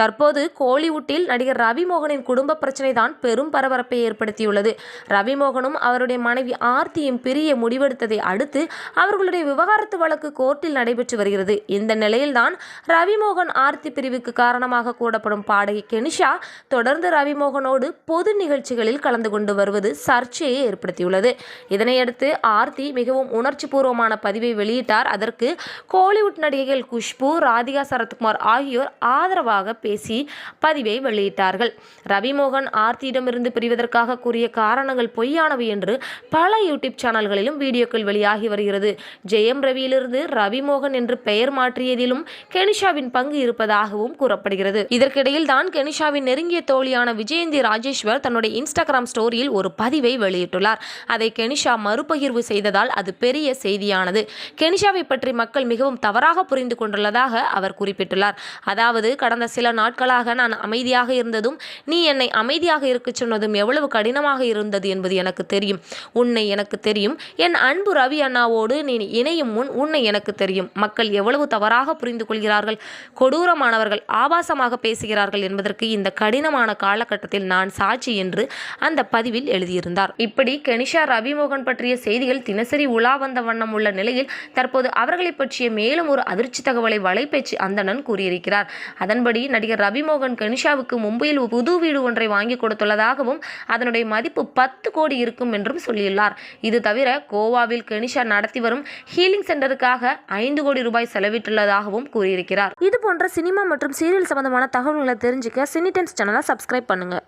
தற்போது கோலிவுட்டில் நடிகர் ரவிமோகனின் குடும்ப பிரச்சனை தான் பெரும் பரபரப்பை ஏற்படுத்தியுள்ளது. ரவிமோகனும் அவருடைய மனைவி ஆர்த்தியும் பிரிய முடிவெடுத்ததை அடுத்து அவர்களுடைய விவகாரத்து வழக்கு கோர்ட்டில் நடைபெற்று வருகிறது. இந்த நிலையில்தான் ரவிமோகன் ஆர்த்தி பிரிவுக்கு காரணமாக கூடப்படும் பாடகி கெனிஷா தொடர்ந்து ரவிமோகனோடு பொது நிகழ்ச்சிகளில் கலந்து கொண்டு வருவது சர்ச்சையை ஏற்படுத்தியுள்ளது. இதனையடுத்து ஆர்த்தி மிகவும் உணர்ச்சி பூர்வமான பதிவை வெளியிட்டார். அதற்கு கோலிவுட் நடிகைகள் குஷ்பு ராதிகா சரத்குமார் ஆகியோர் ஆதரவாக பேசி பதிவை வெளியிட்டார்கள். ரவிமோகன் ஆர்த்தியிடமிருந்து பிரிவதற்காக கூறிய காரணங்கள் பொய்யானவை என்று பல யூடியூப் சேனல்களிலும் வீடியோக்கள் வெளியாகி வருகிறது. ஜெயம் ரவியிலிருந்து ரவிமோகன் என்று பெயர் மாற்றியதிலும் கெனிஷாவின் பங்கு இருப்பதாகவும் கூறப்படுகிறது. இதற்கிடையில் தான் கெனிஷாவின் நெருங்கிய தோழியான விஜயந்தி ராஜேஸ்வர் தன்னுடைய இன்ஸ்டாகிராம் ஸ்டோரியில் ஒரு பதிவை வெளியிட்டுள்ளார். அதை கெனிஷா மறுபகிர்வு செய்ததால் அது பெரிய செய்தியானது. கெனிஷாவை பற்றி மக்கள் மிகவும் தவறாக புரிந்து கொண்டுள்ளதாக அவர் குறிப்பிட்டுள்ளார். அதாவது கடந்த சில நாட்களாக நான் அமைதியாக இருந்ததும் நீ என்னை அமைதியாக இருக்க சொன்னதும் எவ்வளவு கடினமாக இருந்தது என்பது எனக்கு தெரியும். உன்னை எனக்கு தெரியும். என் அன்பு ரவி அண்ணாவோடு நீ இணையும் முன் உன்னை எனக்கு தெரியும். மக்கள் எவ்வளவு தவறாக புரிந்து கொள்கிறார்கள். கொடூரமானவர்கள் ஆபாசமாக பேசுகிறார்கள் என்பதற்கு இந்த கடினமான காலகட்டத்தில் நான் சாட்சி என்று அந்த பதிவில் எழுதியிருந்தார். இப்படி கெனிஷா ரவிமோகன் பற்றிய செய்திகள் தினசரி உலா வந்த வண்ணம் உள்ள நிலையில் தற்போது அவர்களை பற்றிய மேலும் ஒரு அதிர்ச்சி தகவலை வலைபேச்சு அந்தணன் கூறியிருக்கிறார். அதன்படி நடிகர் ரவிமோகன் கனிஷாவுக்கு மும்பையில் புது வீடு ஒன்றை வாங்கி கொடுத்துள்ளதாகவும் அதனுடைய மதிப்பு பத்து கோடி இருக்கும் என்றும் சொல்லியுள்ளார். இது தவிர கோவாவில் கனிஷா நடத்தி வரும் ஹீலிங் சென்டருக்காக ஐந்து கோடி ரூபாய் செலவிட்டுள்ளதாகவும் கூறியிருக்கிறார். இது போன்ற சினிமா மற்றும் சீரியல் சம்பந்தமான தகவல்களை தெரிஞ்சுக்க சினி டைம்ஸ் சேனலை சப்ஸ்கிரைப் பண்ணுங்க.